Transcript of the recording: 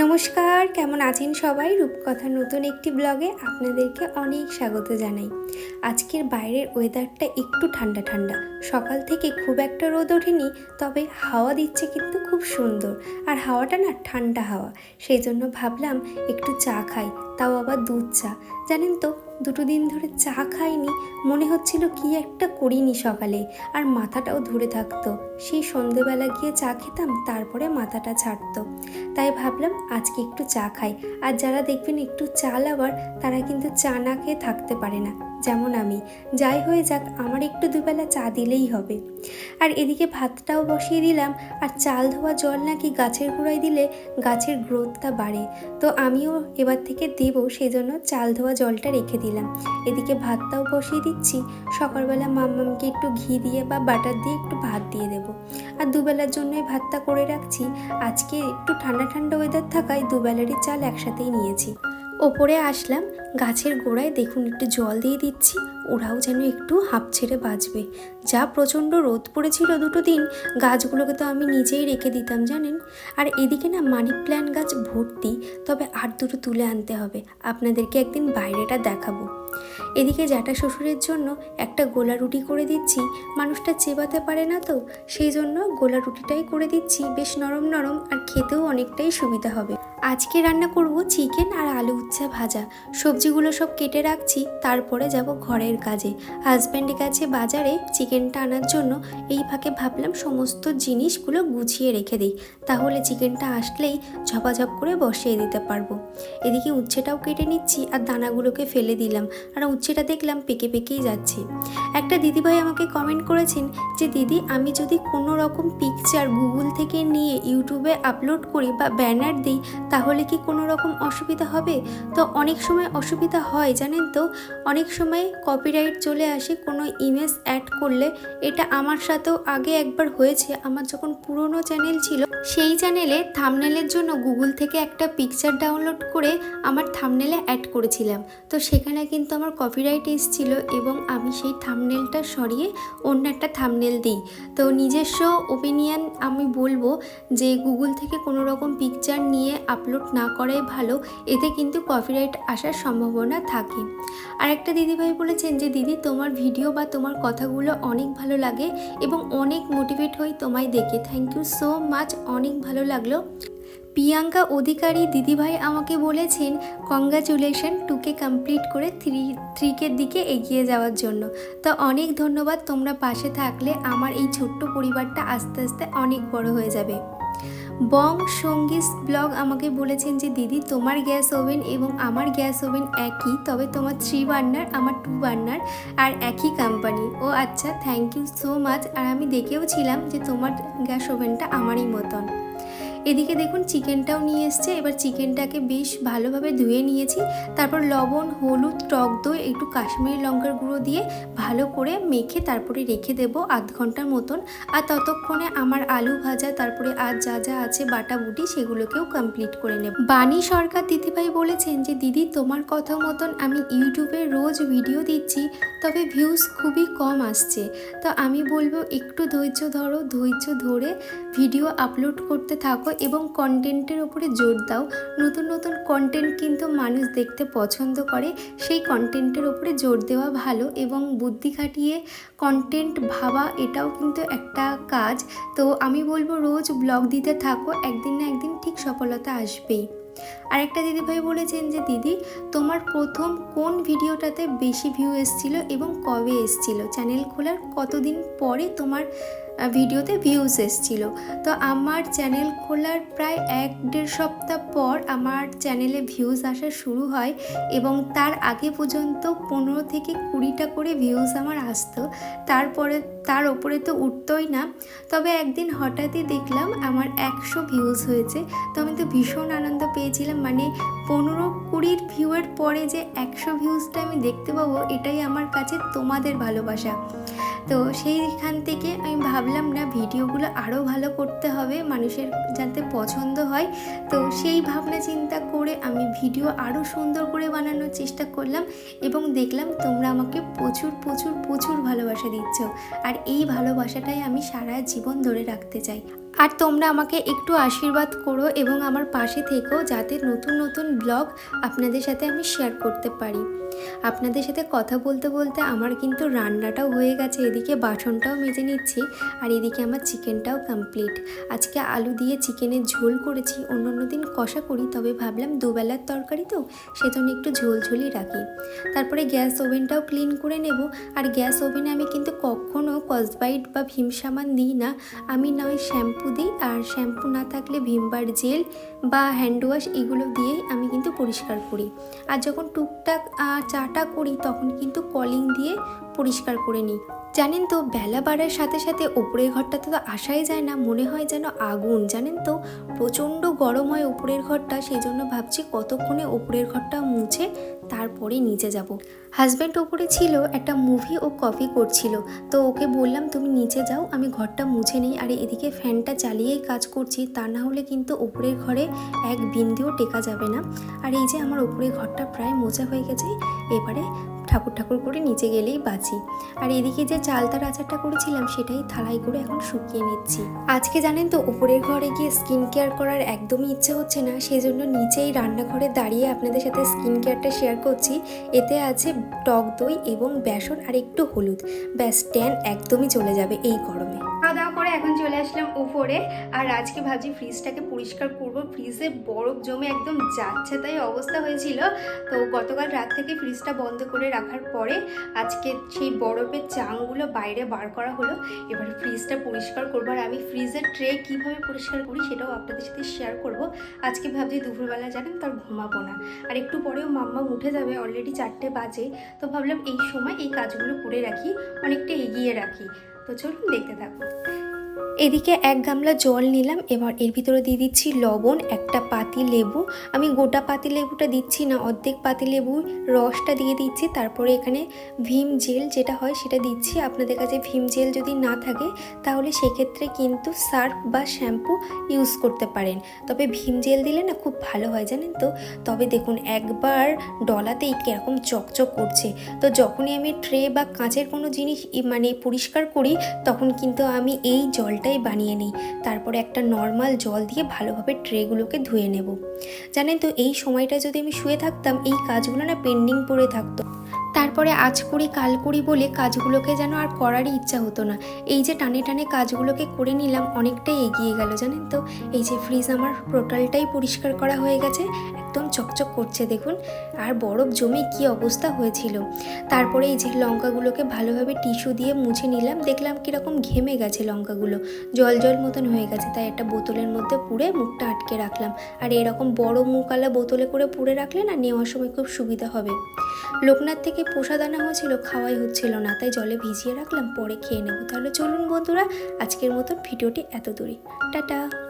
নমস্কার, কেমন আছেন সবাই? রূপকথা নতুন একটি ব্লগে আপনাদেরকে অনেক স্বাগত জানাই। আজকের বাইরের ওয়েদারটা একটু ঠান্ডা ঠান্ডা। সকাল থেকে খুব একটা রোদ ওঠেনি, তবে হাওয়া দিচ্ছে কিন্তু খুব সুন্দর। আর হাওয়াটা না ঠান্ডা হাওয়া। সেই জন্য ভাবলাম একটু চা খাই। তাও আবার দুধ চা। জানেন তো, দুটো দিন ধরে চা খাইনি, মনে হচ্ছিল কি একটা করিনি সকালে। আর মাথাটাও ধরে থাকতো। সেই সন্ধেবেলা গিয়ে চা খেতাম, তারপরে মাথাটা ছাড়তো। তাই ভাবলাম, আজকে একটু চা খাই। আর যারা দেখবেন একটু চা লাভার তারা কিন্তু চা না খেয়ে থাকতে পারে না। যেমন আমি। যাই হয়ে যাক, আমার একটু দুবেলা চা দিলেই হবে। আর এদিকে ভাতটাও বসিয়ে দিলাম, আর চাল ধোয়া জল নাকি গাছের গুঁড়ায় দিলে গাছের গ্রোথটা বাড়ে। তো আমিও এবার থেকে দেব সেই জন্য চাল ধোয়া জলটা রেখে দিলাম। এদিকে ভাতটাও বসিয়ে দিচ্ছি, সকালবেলা মাম্মামকে একটু ঘি দিয়ে বা বাটার দিয়ে একটু ভাত দিয়ে দেবো। আর দুবেলার জন্যই ভাতটা করে রাখছি, আজকে একটু ঠান্ডা ঠান্ডা ওয়েদার থাকায় দুবেলারই চাল একসাথেই নিয়েছি। ওপরে আসলাম, গাছের গোড়ায় দেখুন একটু জল দিয়ে দিচ্ছি, ওরাও যেন একটু হাঁপ ছেড়ে বাঁচবে। যা প্রচণ্ড রোদ পড়েছিল দুটো দিন, গাছগুলোকে তো আমি নিজেই রেখে দিতাম, জানেন? আর এদিকে না মানি প্ল্যান্ট গাছ ভর্তি, তবে আর দুটো তুলে আনতে হবে। আপনাদেরকে একদিন বাইরেটা দেখাবো। এদিকে জ্যাঠা শ্বশুরের জন্য একটা গোলা রুটি করে দিচ্ছি, মানুষটা চেবাতে পারে না তো, সেই জন্য গোলা রুটিটাই করে দিচ্ছি, বেশ নরম নরম আর খেতেও অনেকটাই সুবিধা হবে। আজকে রান্না করব চিকেন আর আলু উচ্ছে ভাজা। সবজিগুলো সব কেটে রাখছি, তারপরে যাব ঘরের কাজে। হাজব্যান্ডের কাছে বাজারে চিকেনটা আনার জন্য এই ফাঁকে ভাবলাম সমস্ত জিনিসগুলো গুছিয়ে রেখে দিই। তাহলে চিকেনটা আসলেই ঝপাঝপ করে বসিয়ে দিতে পারব। এদিকে উচ্ছেটাও কেটে নিচ্ছি আর দানাগুলোকে ফেলে দিলাম। আর উচ্ছেটা দেখলাম পেকে পেকেই যাচ্ছে। একটা দিদিভাই আমাকে কমেন্ট করেছেন যে, দিদি, আমি যদি কোনো রকম পিকচার গুগল থেকে নিয়ে ইউটিউবে আপলোড করি বা ব্যানার দিই, তাহলে কি কোনো রকম অসুবিধা হবে? তো অনেক সময় অসুবিধা হয়, জানেন তো? অনেক সময় কপিরাইট চলে আসে, কোনো ইমেজ অ্যাড করলে। এটা আমার সাথেও আগে একবার হয়েছে, আমার যখন পুরনো চ্যানেল ছিল, সেই চ্যানেলে থামনেলের জন্য গুগল থেকে একটা পিকচার ডাউনলোড করে আমার থামনেলে অ্যাড করেছিলাম। তো সেখানে কিন্তু আমার কপিরাইট এসেছিল এবং আমি সেই থামনেলটা সরিয়ে অন্য একটা থামনেল দিই। তো নিজস্ব ওপিনিয়ন আমি বলব যে গুগল থেকে কোনো রকম পিকচার নিয়ে আপলোড না করাই ভালো, এতে কিন্তু কপিরাইট আসার সম্ভাবনা থাকে। আর একটা দিদিভাই বলেছেন যে, দিদি, তোমার ভিডিও বা তোমার কথাগুলো অনেক ভালো লাগে এবং অনেক মোটিভেট হই তোমায় দেখে। থ্যাংক ইউ সো মাচ অনেক ভালো লাগল। প্রিয়াঙ্কা অধিকারী দিদিভাই আমাকে বলেছেন কংগ্রাচুলেশন টুকে কমপ্লিট করে থ্রি থ্রিকের দিকে এগিয়ে যাওয়ার জন্য। তো অনেক ধন্যবাদ, তোমরা পাশে থাকলে আমার এই ছোট্ট পরিবারটা আস্তে আস্তে অনেক বড় হয়ে যাবে। বং সঙ্গীস ব্লগ আমাকে বলেছেন যে, দিদি, তোমার গ্যাস ওভেন এবং আমার গ্যাস ওভেন একই, তবে তোমার থ্রি বার্নার, আমার টু বার্নার আর একই কোম্পানি ও আচ্ছা থ্যাংক ইউ সো মাচ আর আমি দেখেও ছিলাম যে, তোমার গ্যাস ওভেনটা আমারই মতন। এদিকে দেখুন চিকেনটাও নিয়ে এসছে। এবার চিকেনটাকে বেশ ভালোভাবে ধুয়ে নিয়েছি। তারপর লবণ, হলুদ, টক দই, একটু কাশ্মীরি লঙ্কার গুঁড়ো দিয়ে ভালো করে মেখে তারপরে রেখে দেব আধ ঘণ্টার মতন। আর ততক্ষণে আমার আলু ভাজা, তারপরে আর যা যা আছে বাটা বুটি, সেগুলোকেও কমপ্লিট করে নেব। বাণী সরকার দিদিভাই বলেছেন যে, দিদি, তোমার কথা মতন আমি ইউটিউবে রোজ ভিডিও দিচ্ছি, তবে ভিউজ খুবই কম আসছে। তো আমি বলব, একটু ধৈর্য ধরো, ধৈর্য ধরে ভিডিও আপলোড করতে থাকো এবং কন্টেন্টের ওপরে জোর দাও। নতুন নতুন কন্টেন্ট কিন্তু মানুষ দেখতে পছন্দ করে। সেই কন্টেন্টের ওপরে জোর দেওয়া ভালো এবং বুদ্ধি খাটিয়ে কন্টেন্ট ভাবা এটাও কিন্তু একটা কাজ। তো আমি বলব রোজ ব্লগ দিতে থাকো, একদিন না একদিন ঠিক সফলতা আসবেই। আরেকটা দিদিভাই বলেছেন যে, দিদি, তোমার প্রথম কোন ভিডিওটাতে বেশি ভিউ এসছিল এবং কবে এসছিল? চ্যানেল খোলার কতদিন পরে তোমার ভিডিওতে ভিউজ এসছিল। তো আমার চ্যানেল খোলার প্রায় এক দেড় সপ্তাহ পর আমার চ্যানেলে ভিউজ আসা শুরু হয় এবং তার আগে পর্যন্ত পনেরো থেকে কুড়িটা করে ভিউজ আমার আসতো। তারপরে, তার ওপরে তো উঠতোই না। তবে একদিন হঠাৎই দেখলাম আমার একশো ভিউজ হয়েছে। তো আমি তো ভীষণ আনন্দ পেয়েছিলাম। মানে পনেরো কুড়ির ভিউয়ের পরে যে একশো ভিউজটা আমি দেখতে পাবো, এটাই আমার কাছে তোমাদের ভালোবাসা। তো সেইখান থেকে আমি ভাবলাম, না, ভিডিওগুলো আরও ভালো করতে হবে, মানুষের যাতে পছন্দ হয়। তো সেই ভাবনা চিন্তা করে আমি ভিডিও আরও সুন্দর করে বানানোর চেষ্টা করলাম এবং দেখলাম তোমরা আমাকে প্রচুর প্রচুর প্রচুর ভালোবাসা দিচ্ছ। আর এই ভালোবাসাটাই আমি সারা জীবন ধরে রাখতে চাই। আর তোমরা আমাকে একটু আশীর্বাদ করো এবং আমার পাশে থেকো যাতে নতুন নতুন ব্লগ আপনাদের সাথে আমি শেয়ার করতে পারি। আপনাদের সাথে কথা বলতে বলতে আমার কিন্তু রান্নাটাও হয়ে গেছে, এদিকে বাসনটাও মেজে নিচ্ছি আর এদিকে আমার চিকেনটাও কমপ্লিট আজকে আলু দিয়ে চিকেনের ঝোল করেছি, অন্য অন্য দিন কষা করি, তবে ভাবলাম দুবেলার তরকারি তো, সেজন্য একটু ঝোল ঝোলই রাখি। তারপরে গ্যাস ওভেনটাও ক্লিন করে নেব। আর গ্যাস ওভেনে আমি কিন্তু কখনও কসবাইট বা ভীম সাবান দিই না। আমি নয় শ্যাম্পু দিই আর শ্যাম্পু না থাকলে ভিমবার জেল বা হ্যান্ড ওয়াশ এগুলো দিয়েই আমি কিন্তু পরিষ্কার করি। আর যখন টুকটাক চাটা করি তখন কিন্তু কলিং দিয়ে পরিষ্কার করে নিই। জানেন তো, বেলা বাড়ার সাথে সাথে ওপরের ঘরটাতে তো আসাই যায় না, মনে হয় যেন আগুন। জানেন তো, প্রচণ্ড গরম হয় উপরের ঘরটা সেই জন্য ভাবছি কতক্ষণে ওপরের ঘরটা মুছে তারপরে নিচে যাব। হাজব্যান্ড ওপরে ছিল, একটা মুভি ও কপি করছিল। তো ওকে বললাম, তুমি নিচে যাও, আমি ঘরটা মুছে নিই, আর এদিকে ফ্যানটা চালিয়েই কাজ করছি, তা না হলে কিন্তু ওপরের ঘরে এক বিন্দুও টেকা যাবে না। আর এই যে আমার ওপরের ঘরটা প্রায় মোছা হয়ে গেছে, এবারে ঠাকুর ঠাকুর করে নিচে গেলেই বাঁচি। আর এদিকে যে চালতার আচারটা করেছিলাম সেটাই থালাই করে এখন শুকিয়ে নিচ্ছি। আজকে জানেন তো উপরের ঘরে গিয়ে স্কিন কেয়ার করার একদমই ইচ্ছে হচ্ছে না। সেই জন্য নিচেই রান্নাঘরে দাঁড়িয়ে আপনাদের সাথে স্কিন কেয়ারটা শেয়ার করছি। এতে আছে টক দই এবং বেসন আর একটু হলুদ। ব্যাস ট্যান একদমই চলে যাবে এই গরমে। খাওয়া দাওয়া করে এখন চলে আসলাম উপরে আর আজকে ভাবছি ফ্রিজটাকে পরিষ্কার করব। ফ্রিজে বরফ জমে একদম যাচ্ছে তাই অবস্থা হয়েছিল। তো গতকাল রাত থেকে ফ্রিজটা বন্ধ করে রাখার পরে আজকে সেই বরফের চাংগুলো বাইরে বার করা হলো। এবার ফ্রিজটা পরিষ্কার করব। আর আমি ফ্রিজের ট্রে কীভাবে পরিষ্কার করি সেটাও আপনাদের সাথে শেয়ার করব। আজকে ভাবছি দুপুরবেলা জানেন তার ঘুমাবো না। আর একটু পরেও মাম্মা উঠে যাবে অলরেডি চারটে বাজে। তো ভাবলাম এই সময় এই কাজগুলো করে রাখি, অনেকটা এগিয়ে রাখি। তো চলুন দেখতে থাকো। এদিকে এক গামলা জল নিলাম, এবার এর ভিতরে দিয়ে দিচ্ছি লবণ, একটা পাতি লেবু। আমি গোটা পাতি লেবুটা দিচ্ছি না, অর্ধেক পাতি লেবু রসটা দিয়ে দিচ্ছি, তারপরে এখানে ভীম জেল যেটা হয় সেটা দিচ্ছি। আপনাদের কাছে ভীম জেল যদি না থাকে, তাহলে সেক্ষেত্রে কিন্তু সার্ফ বা শ্যাম্পু ইউজ করতে পারেন। তবে ভীম জেল দিলে না খুব ভালো হয়, জানেন তো? তবে দেখুন, একবার ডলাতেই কীরকম চকচক করছে। তো যখনই আমি ট্রে বা কাঁচের কোনো জিনিস মানে পরিষ্কার করি, তখন কিন্তু আমি এই জলটাই বানিয়ে নিই। তারপরে একটা নর্মাল জল দিয়ে ভালোভাবে ট্রেগুলোকে ধুয়ে নেব। জানেন তো, এই সময়টা যদি আমি শুয়ে থাকতাম, এই কাজগুলো না পেন্ডিং পড়ে থাকতো। তারপরে আজ করি, কাল করি বলে কাজগুলোকে যেন আর করারই ইচ্ছা হতো না। এই যে টানে টানে কাজগুলোকে করে নিলাম, অনেকটাই এগিয়ে গেল, জানেন তো? এই যে ফ্রিজ আমার টোটালটাই পরিষ্কার করা হয়ে গেছে, একদম চকচক করছে, দেখুন। আর বরফ জমে কি অবস্থা হয়েছিল। তারপরে এই যে লঙ্কাগুলোকে ভালোভাবে টিস্যু দিয়ে মুছে নিলাম, দেখলাম কীরকম ঘেমে গেছে লঙ্কাগুলো। জল জল মতন হয়ে গেছে, তাই একটা বোতলের মধ্যে পুড়ে মুখটা আটকে রাখলাম। আর এরকম বড় মুখওয়ালা বোতলে করে পুড়ে রাখলে না, নেওয়ার সময় খুব সুবিধা হবে। লোকনাথ থেকে প্রসাদ দানা হয়েছিল, খাওয়াই হচ্ছিল না, তাই জলে ভিজিয়ে রাখলাম, পরে খেয়ে নেব। তাহলে চলুন বন্ধুরা, আজকের মতন ভিডিওটি এত দূরই। টাটা!